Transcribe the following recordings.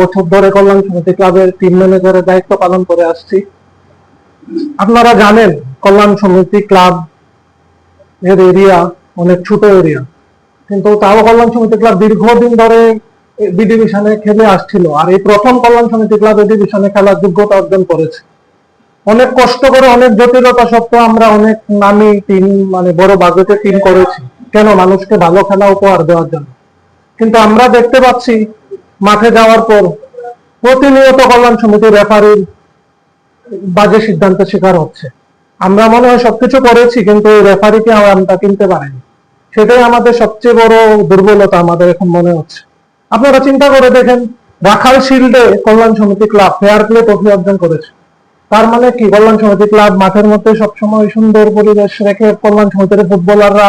বছর ধরে কল্যাণ সমিতি ক্লাবের টিম ম্যানেজারের দায়িত্ব পালন করে আসছি। আপনারা জানেন, কল্যাণ সমিতি ক্লাব এর এরিয়া অনেক ছোট এরিয়া কিন্তু তাও কল্যাণ সমিতি ক্লাব দীর্ঘদিন ধরে বি ডিভিশনে খেলে আসছিল। আর এই প্রথম কল্যাণ সমিতি ক্লাব এ ডিভিশনে খেলার যোগ্যতা অর্জন করেছে। অনেক কষ্ট করে, অনেক জটিলতা সত্ত্বেও আমরা অনেক নামি টিম মানে বড় বাজেটে টিম করেছি। কেন? মানুষকে ভালো খেলা উপহার দেওয়ার জন্য। কিন্তু আমরা দেখতে পাচ্ছি মাঠে যাওয়ার পর প্রতিনিয়ত কল্যাণ সমিতির রেফারির বাজে সিদ্ধান্তের শিকার হচ্ছে। আমরা মনে হয় সবকিছু করেছি, কিন্তু রেফারিকে আমরা কিনতে পারিনি। সেটাই আমাদের সবচেয়ে বড় দুর্বলতা আমাদের এখন মনে হচ্ছে। আপনারা চিন্তা করে দেখেন, রাখাল শিল্ডে কল্যাণ সমিতি ক্লাব ফেয়ার প্লে ট্রফি অর্জন করেছে। তার মানে কি? কল্যাণ সমিতি ক্লাব মাঠের মধ্যে সবসময় সুন্দর পরিবেশ রেখে কল্যাণ সমিতির ফুটবলাররা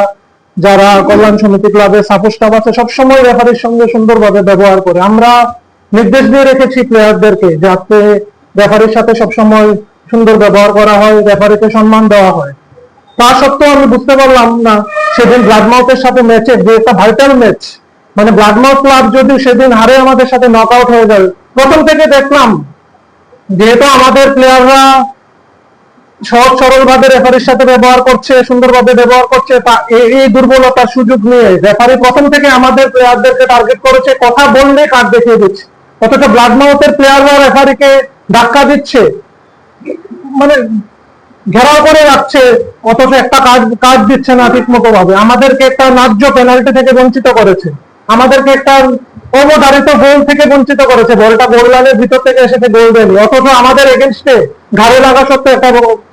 যারা কল্যাণ সমিতি ক্লাবের সাপোর্ট স্টাফ আছে, সবসময় রেফারির সঙ্গে সুন্দরভাবে ব্যবহার করে। আমরা নির্দেশ দিয়ে রেখেছি প্লেয়ারদেরকে যাতে রেফারির সাথে সবসময় সুন্দর ব্যবহার করা হয় রেফারিকে সম্মান দেওয়া হয়। তা সত্ত্বেও আমি বুঝতে পারলাম না, সেদিন ব্লাডমাউথের সাথে ম্যাচে যে একটা ভাইটাল ম্যাচ মানে ব্লাডমাউথ ক্লাব যদি সেদিন হারে আমাদের সাথে নক আউট হয়ে যায়, প্রথম থেকে দেখলাম, যেহেতু আমাদের প্লেয়াররা সহজ সরল ভাবে রেফারির সাথে ব্যবহার করছে, সুন্দরভাবে ব্যবহার করছে এই- দুর্বলতার সুযোগ নিয়ে রেফারি প্রথম থেকে আমাদের প্লেয়ারদেরকে টার্গেট করেছে, কথা বললে কার্ড দেখিয়ে দিচ্ছে। অথচ ব্লাড ব্লাডমাউথের প্লেয়াররা রেফারিকে ধাক্কা দিচ্ছে মানে ঘেরাও করে রাখছে, অথচ একটা কাজ কাজ দিচ্ছে না ঠিক মতো ভাবে আমাদেরকে একটা ন্যায্য পেনাল্টি থেকে বঞ্চিত করেছে। আমাদেরকে একটা অবধারিত গোল থেকে বঞ্চিত করেছে। বলটা গোল লাইনের ভিতর থেকে এসে গোল দেয়নি অথচ আমাদের এগেনস্টে ঘাড়ে লাগা সত্ত্বেও একটা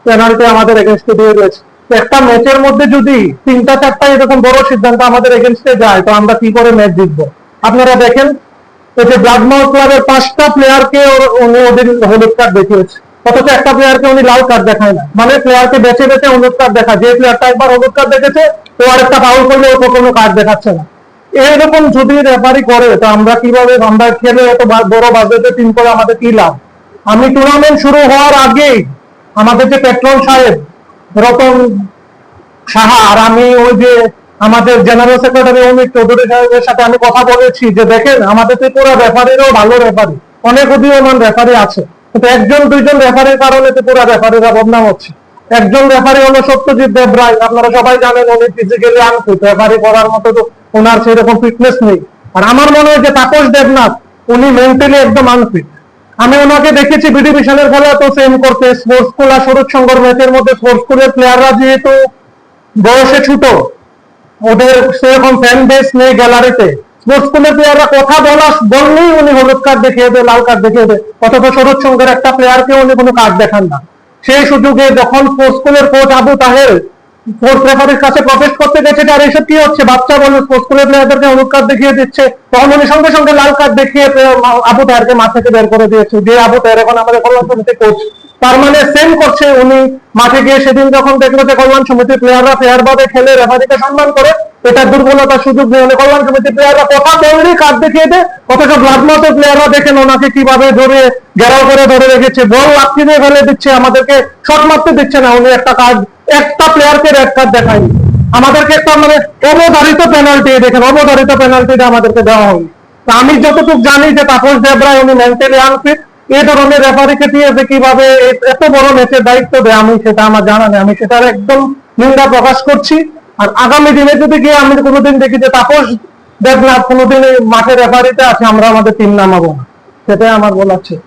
পেনাল্টি আমাদের এগেনস্টে দিয়ে দিয়েছে। একটা ম্যাচের মধ্যে যদি তিনটা, চারটা এরকম বড় সিদ্ধান্ত আমাদের এগেনস্টে যায়, তো আমরা কি করে ম্যাচ জিতবো? আপনারা দেখেন, এই যে ব্লাডমাউথ ক্লাবের পাঁচটা প্লেয়ারকে উনি ওদের হলুদ কার্ড দেখিয়েছে। অথচ একটা প্লেয়ারকে উনি লাল কার্ড দেখায় না। মানে প্লেয়ারকে বেছে বেছে হলুদ কার্ড দেখায়। যে প্লেয়ারটা একবার হলুদ কার্ড দেখেছে, ও আর একটা ফাউল করলে ও কোনো কার্ড দেখাচ্ছে না। এরকম যদি রেফারি করে, তো আমরা কীভাবে আমরা খেলে এত বড় বাজেটে টিম করে আমাদের কি লাভ? আমি টুর্নামেন্ট শুরু হওয়ার আগেই আমাদের যে পেট্রোল সাহেব, রতন সাহা, আর আমি ওই যে আমাদের জেনারেল সেক্রেটারি অমিত চৌধুরী সাহেবের সাথে আমি কথা বলেছি যে, দেখেন, আমাদের তো ত্রিপুরা রেফারিরও ভালো রেফারি। অনেক উদীয়মান রেফারি আছে। কিন্তু একজন, দুইজন রেফারির কারণে তো ত্রিপুরা রেফারিরা বদনাম হচ্ছে। একজন রেফারি হলো সত্যজিৎ দেবরায় আপনারা সবাই জানেন, উনি ফিজিক্যালি আনফিট রেফারি করার মতো তো ওনার সেরকম ফিটনেস নেই। আর আমার মনে হয় যে তাপস দেবনাথ, উনি মেন্টালি একদম আনফিট আমি ওনাকে দেখেছি বি ডিভিশনের খেলা তো সেম করতে স্পোর্টস স্কুল আর শরৎ সংঘর ম্যাচের মধ্যে স্পোর্টস স্কুলের প্লেয়াররা যেহেতু বয়সে ছোট, ওদের সেরকম ফ্যান বেস নেই গ্যালারিতে স্পোর্টস স্কুলের প্লেয়াররা কথা বলা, বললেই উনি হলুদ কার্ড দেখিয়ে দেয়, লাল কার্ড দেখিয়ে দেয়। অথচ শরৎ সংঘের একটা প্লেয়ারকে উনি কোনো কার্ড দেখান না। সেই সুযোগে যখন স্পোর্টস স্কুলের কোচ আবু তাহের রেফারির কাছে করতে গেছে আর কি হচ্ছে? বাচ্চা বলে স্পোর্টস প্লেয়ারদেরকে হলুদ কার্ড দেখিয়ে দিচ্ছে। তখন সঙ্গে সঙ্গে লাল কার্ড দেখিয়ে আবু তাহেরকে মাঠ থেকে বের করে দিয়েছে। যে আবু তাহের এখন আমাদের কল্যাণ সমিতি কোচ তার মানে সেম করছে উনি। মাঠে গিয়ে সেদিন যখন দেখল যে কল্যাণ সমিতির প্লেয়াররা ফেয়ার ভাবে খেলে রেফারিকে সম্মান করে এটা দুর্বলতা সুযোগ হলে কল্যাণ সমিতির প্লেয়াররা কথা বললেই কার্ড দেখিয়ে দেয় অথচ ব্লাডমাউথের প্লেয়াররা দেখেন ওনাকে কীভাবে ধরে ঘেরাও করে ধরে রেখেছে। বল লাফি দিয়ে ফেলে দিচ্ছে, আমাদেরকে শট মারতে দিচ্ছে না। উনি একটা কার্ড একটা প্লেয়ারকে রেড কার্ড দেখায়নি। আমাদেরকে একটা মানে অবধারিত পেনাল্টি দেখেন অবধারিত পেনাল্টিটা আমাদেরকে দেওয়া হয়নি। আমি যতটুকু জানি যে তাপস দেবরায় উনি মেন্টালি আনফিট এই ধরনের রেফারিকে দিয়ে যে কীভাবে এত বড় ম্যাচের দায়িত্ব দেয়, আমি সেটা আমার জানা নেই। আমি সেটার একদম নিন্দা প্রকাশ করছি। আর আগামী দিনে যদি গিয়ে আমি কোনোদিন দেখি যে তাপস দেবনাথ কোনোদিন মাঠে রেফারিতে আছে, আমরা আমাদের টিম নামাবো না সেটাই আমার বলার ছিল।